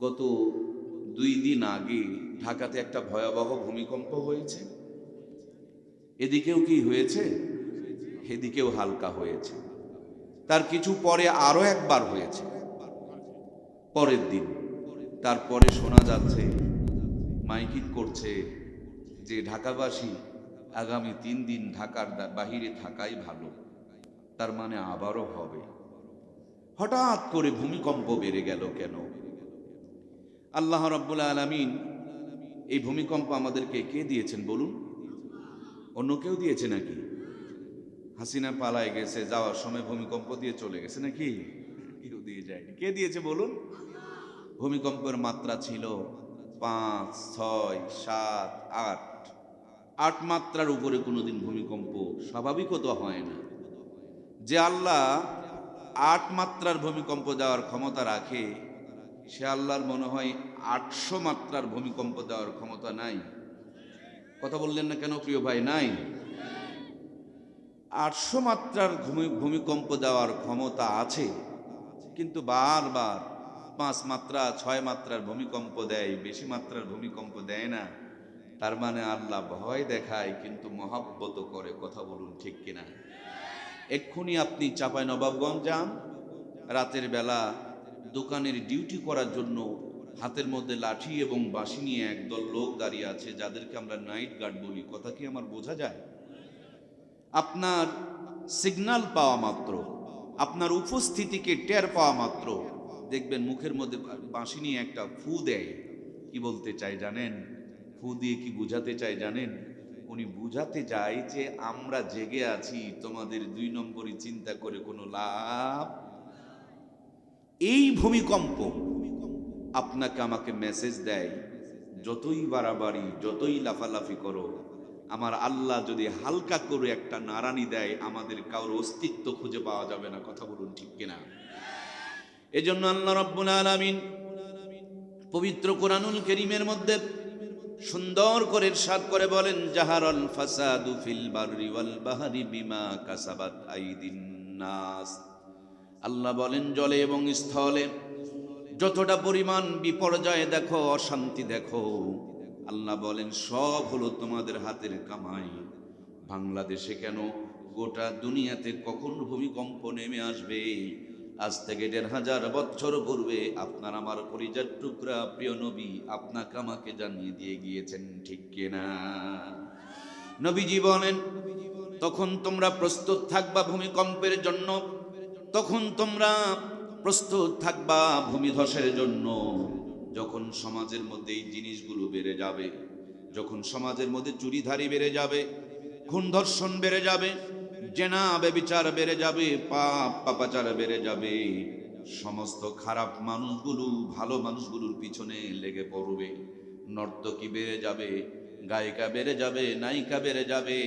গত দুই দিন আগে ঢাকাতে একটা ভয়াবহ ভূমিকম্প হয়েছে। এদিকেও কি হয়েছে? এদিকেও হালকা হয়েছে। তার কিছু পরে আরও একবার হয়েছে। পরের দিন। তারপরে শোনা যাচ্ছে, মাইকিং করছে যে ঢাকাবাসী আগামী তিন দিন ঢাকার বাহিরে থাকাই ভালো। তার মানে আবারও হবে। হঠাৎ করে ভূমিকম্প বেড়ে গেল কেন? আল্লাহ রব্বুল আলমিন, এই ভূমিকম্প আমাদেরকে কে দিয়েছেন বলুন? অন্য কেউ দিয়েছে নাকি? হাসিনা পালায় গেছে, যাওয়ার সময় ভূমিকম্প দিয়ে চলে গেছে নাকি? কেউ দিয়ে যায়নি। কে দিয়েছে বলুন? ভূমিকম্পের মাত্রা ছিল পাঁচ, ছয়, সাত, আট। আট মাত্রার উপরে কোনোদিন ভূমিকম্প স্বাভাবিকও তো হয় না। যে আল্লাহ আট মাত্রার ভূমিকম্প দেওয়ার ক্ষমতা রাখে সে আল্লাহর মনে হয় আটশো মাত্রার ভূমিকম্প দেওয়ার ক্ষমতা নাই। কথা বললেন না কেন প্রিয় ভাই? নাই। আটশো মাত্রার ভূমিকম্প দেওয়ার ক্ষমতা আছে, কিন্তু বারবার পাঁচ মাত্রা, ছয় মাত্রার ভূমিকম্প দেয়, বেশি মাত্রার ভূমিকম্প দেয় না। তার মানে আল্লাহ ভয় দেখায়, কিন্তু মহাব্বত করে কথা বলুন ঠিক কিনা। এক্ষুনি আপনি চাপাই নবাবগঞ্জ যান। রাতের বেলা দোকানের ডিউটি করার জন্য হাতের মধ্যে লাঠি এবং বাঁশি নিয়ে একদল লোক দাঁড়িয়ে আছে, যাদেরকে আমরা নাইট গার্ড বলি। কথা কি আমার বোঝা যায়? আপনার সিগন্যাল পাওয়া মাত্র, আপনার উপস্থিতিকে টের পাওয়া মাত্র। দেখবেন মুখের মধ্যে বাঁশি নিয়ে একটা ফু দেয়। কি বলতে চাই জানেন? ফু দিয়ে কি বুঝাতে চাই জানেন? উনি বুঝাতে চায় যে আমরা জেগে আছি, তোমাদের দুই নম্বরই চিন্তা করে কোনো লাভ এই ভূমিকম্প আপনাকে আমাকে মেসেজ দেয়, যতই বাড়াবাড়ি, যতই লাফালাফি করো, আমার আল্লাহ যদি হালকা করে একটা নারানি দেয়, আমাদের কারোর অস্তিত্ব খুঁজে পাওয়া যাবে না, কথা বলুন ঠিক কিনা? এজন্য আল্লাহ রব্বুল আলামিন পবিত্র কোরআনুল করিমের মধ্যে সুন্দর করে ইরশাদ করে বলেন, জাহারাল ফাসাদু ফিল বাররি ওয়াল বাহরি বিমা কাসাবাত আইদিন নাস। আল্লাহ বলেন জলে এবং স্থলে, যতটা পরিমাণ বিপর্যয় দেখো, অশান্তি দেখো, আল্লাহ বলেন সব হলো তোমাদের হাতের কামাই। বাংলাদেশে কেন গোটা দুনিয়াতে কখন ভূমিকম্প নেমে আসবে? আজ থেকে দেড় হাজার বছর পূর্বে আপনার আমার পরিজার টুকরা প্রিয় নবী আপনাকে আমাকে জানিয়ে দিয়ে গিয়েছেন, ঠিক কিনা নবীজি বলেন, তখন তোমরা প্রস্তুত থাকবা ভূমিকম্পের জন্য তখন তোমরা প্রস্তুত থাকবা ভূমিধসের জন্য। যখন সমাজের মধ্যে এই জিনিসগুলো বেড়ে যাবে, যখন সমাজের মধ্যে চুরিধারি বেড়ে যাবে, খুন ধর্ষণ বেড়ে যাবে, জেনা বেবিচার বেড়ে যাবে, পাপ পাপাচার বেড়ে যাবে, সমস্ত খারাপ মানুষগুলো, ভালো মানুষগুলোর পিছনে লেগে পড়বে। নর্তকী বেড়ে যাবে, গায়িকা বেড়ে যাবে, নায়িকা বেড়ে যাবে,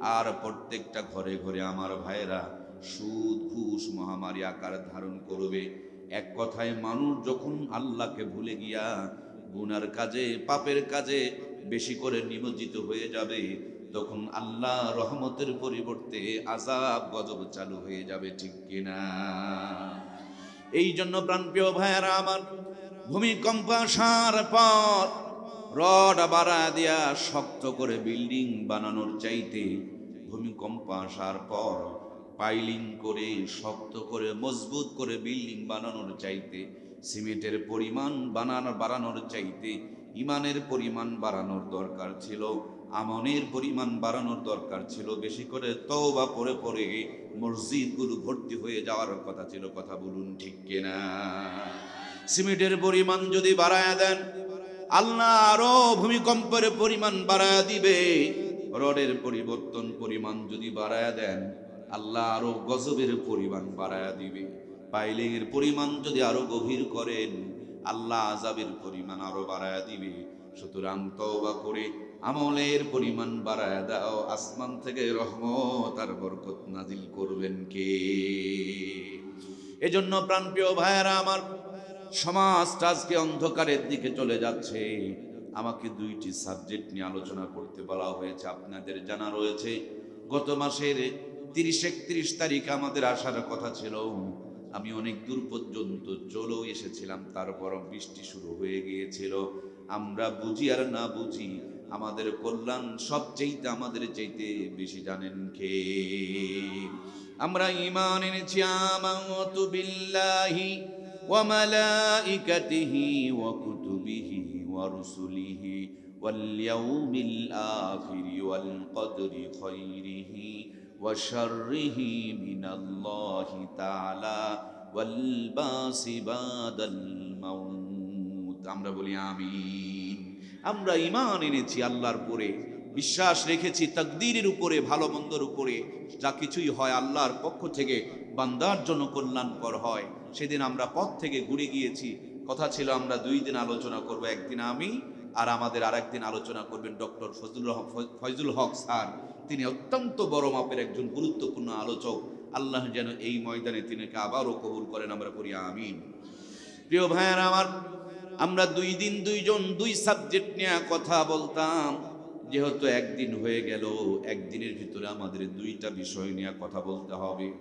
আর প্রত্যেকটা ঘরে ঘরে আমার ভাইয়েরা সুদ, ঘুষ, মহামারী আকার ধারণ করবে। এক কথায় মানুষ যখন আল্লাহকে ভুলে গিয়া গুনার কাজে, পাপের কাজে বেশি করে নিমজ্জিত হয়ে যাবে, তখন আল্লাহ রহমতের পরিবর্তে আজাব গজব চালু হয়ে যাবে, ঠিক কিনা? এই জন্য প্রাণপ্রিয় ভাইয়ারা আমার, ভূমিকম্প আসার পর রড বাড়া দিয়া শক্ত করে বিল্ডিং বানানোর চাইতে ভূমিকম্প আসার পর পাইলিং করে, শক্ত করে, মজবুত করে বিল্ডিং বানানোর চাইতে, সিমেন্টের পরিমাণ বানানো, বাড়ানোর চাইতে ইমানের পরিমাণ বাড়ানোর দরকার ছিল। আমনের পরিমাণ বাড়ানোর দরকার ছিল। বেশি করে তওবা পরে পরে মসজিদগুলো ভর্তি হয়ে যাওয়ার কথা ছিল। কথা বলুন ঠিক কিনা? সিমেন্টের পরিমাণ যদি বাড়ায় দেন, আল্লাহ আরও ভূমিকম্পের পরিমাণ বাড়ায় দিবে। রডের পরিবর্তন পরিমাণ যদি বাড়ায় দেন আল্লাহ আরও গজবের পরিমাণ বাড়ায় দিবে। পাইলিং এর পরিমাণ যদি আরও গভীর করেন, আল্লাহ আজাবের পরিমাণ আরও বাড়ায় দিবে। সুতরাং তওবা করে আমলের পরিমাণ বাড়ায় দাও, আসমান থেকে রহমত আর বরকত নাজিল করবেন কে? এজন্য প্রাণপ্রিয় ভাইয়েরা, আমার সমাজটা আজকে অন্ধকারের দিকে চলে যাচ্ছে। আমাকে দুইটি সাবজেক্ট নিয়ে আলোচনা করতে বলা হয়েছে, আপনাদের জানা রয়েছে। গত মাসের তিরিশ একত্রিশ তারিখ আমাদের আসার কথা ছিল। আমি অনেক দূর পর্যন্ত চলেও এসেছিলাম, তারপর বৃষ্টি শুরু হয়ে গিয়েছিল। আমরা বুঝি আর না বুঝি, আমাদের কল্যাণ সবচেয়েতে আমাদের চাইতে বেশি জানেন কে? আমরা ইমান এনেছি আমাতু বিল্লাহি ওয়া ওয়া কুতুবিহি ওয়া রুসুলিহি ওয়াল ইয়াউমিল আখির ওয়াল কদরি খাইরিহি শাররিহি মিনাল্লাহি তাআলা ওয়াল বাসি বাদাল মাউত আমরা বলি আমিন। আমরা ইমান এনেছি আল্লাহর উপরে, বিশ্বাস রেখেছি তাকদীরের উপরে, ভালো মন্দর উপরে। যা কিছুই হয় আল্লাহর পক্ষ থেকে বান্দার জন্য কল্যাণকর হয়। সেদিন আমরা পথ থেকে ঘুরে গিয়েছি। কথা ছিল আমরা দুই দিন আলোচনা করব, একদিন আমি আর আমাদের আরেকদিন আলোচনা করবেন ডক্টর ফজলুর রহ- ফ- ফয়জুল হক স্যার। তিনি অত্যন্ত বড় মাপের একজন গুরুত্বপূর্ণ আলোচক। আল্লাহ যেন এই ময়দানে তিনিকে আবারও কবুল করেন, আমরা করি আমিন। প্রিয় ভাইয়ার আমার, আমরা দুই দিন দুইজন দুই সাবজেক্ট নিয়ে কথা বলতাম। যেহেতু একদিন হয়ে গেল, একদিনের ভিতরে আমাদের দুইটা বিষয় নিয়ে কথা বলতে হবে।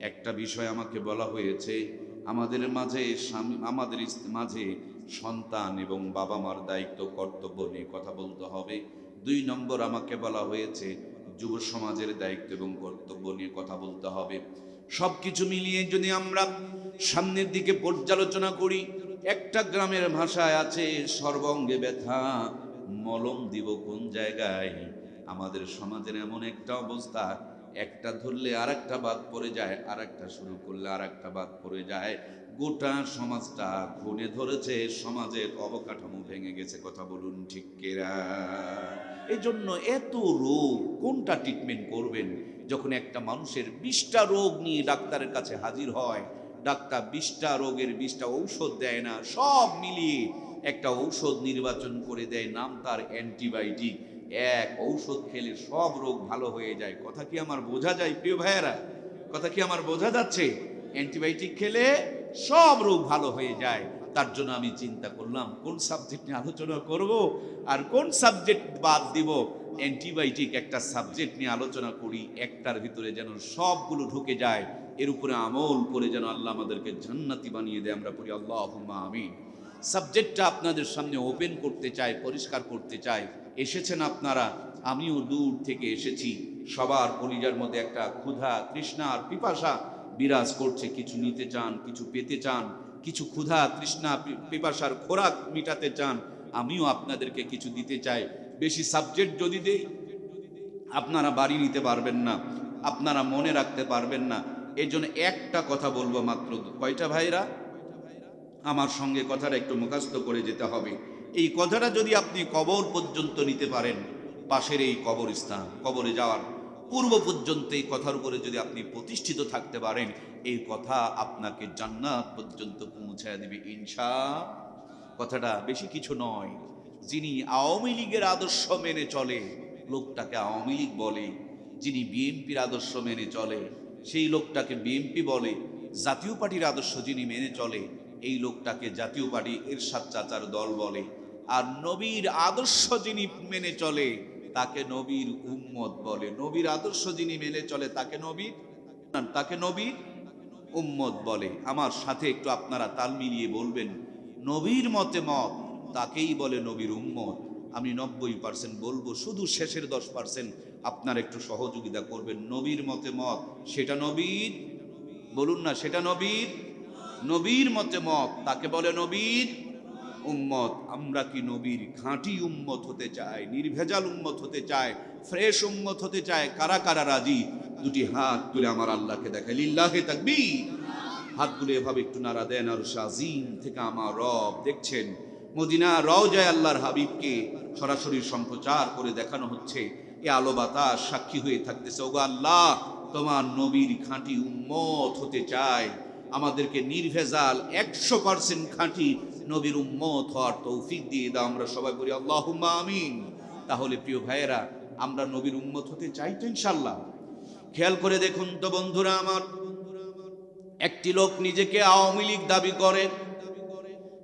একটা বিষয় আমাকে বলা হয়েছে, আমাদের মাঝে স্বামী- আমাদের মাঝে সন্তান এবং বাবা মার দায়িত্ব, কর্তব্য নিয়ে কথা বলতে হবে। দুই নম্বর আমাকে বলা হয়েছে, যুব সমাজের দায়িত্ব এবং কর্তব্য নিয়ে কথা বলতে হবে। সব কিছু মিলিয়ে যদি আমরা সামনের দিকে পর্যালোচনা করি, একটা গ্রামের ভাষায় আছে, সর্বঙ্গে ব্যথা, মলম দিব কোন জায়গায়? আমাদের সমাজের এমন একটা অবস্থা একটা ধরলে আর একটা বাদ পড়ে যায় আর একটা শুরু করলে আর একটা বাদ পড়ে যায়। গোটা সমাজটা ঘুরে ধরেছে, সমাজের অবকাঠামো ভেঙে গেছে, কথা বলুন ঠিক কেরা এই জন্য এত রোগ, কোনটা ট্রিটমেন্ট করবেন? যখন একটা মানুষের বিশটা রোগ নিয়ে ডাক্তারের কাছে হাজির হয়, ডাক্তার বিশটা রোগের বিশটা ঔষধ দেয় না, সব মিলিয়ে একটা ঔষধ নির্বাচন করে দেয়, নাম তার অ্যান্টিবায়োটিক। এক ঔষধ খেলে সব রোগ ভালো হয়ে যায়। কথা কি আমার বোঝা যায়, প্রিয় ভাইয়েরা? কথা কি আমার বোঝা যাচ্ছে? অ্যান্টিবায়োটিক খেলে সব রোগ ভালো হয়ে যায়। তার জন্য আমি চিন্তা করলাম, কোন সাবজেক্ট নিয়ে আলোচনা করব আর কোন সাবজেক্ট বাদ দিব? অ্যান্টিবায়োটিক একটা সাবজেক্ট নিয়ে আলোচনা করি, একটার ভিতরে যেন সবগুলো ঢুকে যায়। এর উপরে আমল করে যেন আল্লাহ আমাদেরকে জান্নাতি বানিয়ে দেয়। আমরা পড়ি আল্লাহ আমিন। সাবজেক্টটা আপনাদের সামনে ওপেন করতে চাই, পরিষ্কার করতে চাই। এসেছেন আপনারা, আমিও দূর থেকে এসেছি। সবার কলিজার মধ্যে একটা ক্ষুধা, তৃষ্ণা আর পিপাসা বিরাজ করছে। কিছু নিতে চান, কিছু পেতে চান, কিছু ক্ষুধা, তৃষ্ণা পিপাসার খোরাক মিটাতে চান, আমিও আপনাদেরকে কিছু দিতে চাই। বেশি সাবজেক্ট যদি দেই, আপনারা বাড়ি নিতে পারবেন না, আপনারা মনে রাখতে পারবেন না। এর জন্য একটা কথা বলব মাত্র। কয়টা ভাইরা? আমার সঙ্গে কথাটা একটু মুখাস্ত করে যেতে হবে। এই কথাটা যদি আপনি কবর পর্যন্ত নিতে পারেন, পাশের এই কবরস্থান, কবরে যাওয়ার পূর্ব পর্যন্ত এই কথার উপরে যদি আপনি প্রতিষ্ঠিত থাকতে পারেন, এই কথা আপনাকে জান্নাত পর্যন্ত পৌঁছায় দেবে ইনশা। কথাটা বেশি কিছু নয়। যিনি আওয়ামী লীগের আদর্শ মেনে চলে, লোকটাকে আওয়ামী লীগ বলে, যিনি বিএনপির আদর্শ মেনে চলে, সেই লোকটাকে বিএনপি বলে, জাতীয় পার্টির আদর্শ যিনি মেনে চলে এই লোকটাকে জাতীয় পার্টি এরশাদ চাচার দল বলে। আর নবীর আদর্শ যিনি মেনে চলে, তাকে নবীর উম্মত বলে। নবীর আদর্শ যিনি মেনে চলে, তাকে নবীর তাকে নবীর উম্মত বলে। আমার সাথে একটু আপনারা তাল মিলিয়ে বলবেন, নবীর মতে মত, তাকেই বলে নবীর উম্মত। আমি নব্বই পার্সেন্ট বলব, শুধু শেষের দশ পার্সেন্ট আপনার একটু সহযোগিতা করবেন। নবীর মতে মত, সেটা নবীর, বলুন না, সেটা নবীর নবীর মতে মত, তাকে বলে নবীর উম্মত। আমরা কি নবীর খাঁটি উম্মত হতে চাই, নির্ভেজাল উম্মত হতে চাই, ফ্রেশ উম্মত হতে চায় কারা কারা রাজি? দুটি হাত তুলে আমার আল্লাহকে দেখাই লিল্লাহে তাকবীর। হাতগুলো এভাবে একটু নাড়া দেন আর শাজিম থেকে আমার রব দেখছেন। মদিনা রওজায় আল্লাহর হাবিবকে সরাসরি সম্প্রচার করে দেখানো হচ্ছে। এ আলো বাতাস সাক্ষী হয়ে থাকতেছে, ওগো আল্লাহ, তোমার নবীর খাঁটি উম্মত হতে চায় আমাদেরকে নির্ভেজাল একশো পার্সেন্ট খাঁটি নবীর উম্মত হওয়ার তৌফিক দিয়ে দাও, আমরা সবাই বলি আল্লাহ আমিন। তাহলে প্রিয় ভাইয়েরা, আমরা নবীর উম্মত হতে চাই তো ইনশাল্লাহ খেয়াল করে দেখুন তো বন্ধুরা আমার, একটি লোক নিজেকে আওয়ামী লীগ দাবি করে,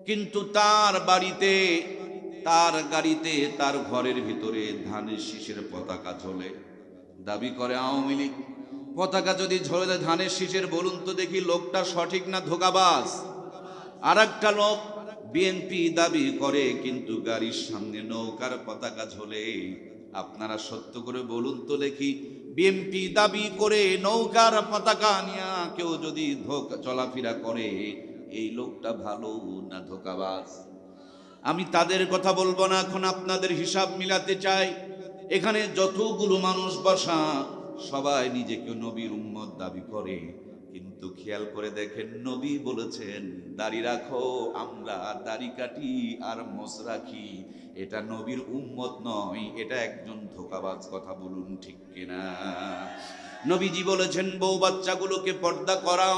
কিন্তু তার বাড়িতে, তার গাড়িতে, তার ঘরের ভিতরে ধানের শীষের পতাকা ঝোলে। দাবি করে আওয়ামী লীগ। পতাকা যদি ঝরে ধানের শীষের বলুন তো দেখি লোকটা সঠিক না ধোকাবাজ? আর একটা লোক বিএনপি দাবি করে, কিন্তু গাড়ির সামনে নৌকার পতাকা ঝোলে। আপনারা সত্য করে বলুন তো দেখি, বিএনপি দাবি করে নৌকার পতাকা নিয়ে কেউ যদি ধোকা চলাফেরা করে, এই লোকটা ভালো না ধোকাবাজ? আমি তাদের কথা বলব না, এখন আপনাদের হিসাব মিলাতে চাই। এখানে যতগুলো মানুষ বসা সবাই নিজেকে নবীর উম্মত দাবি করে, কিন্তু খেয়াল করে দেখেন নবী বলেছেন, দাড়ি রাখো, আমরা দাড়ি কাটি আর মোস রাখি। এটা নবীর উম্মত নয়, এটা একজন ধোকাবাজ কথা বলুন ঠিক কিনা? নবীজি বলেছেন, বউ বাচ্চাগুলোকে পর্দা করাও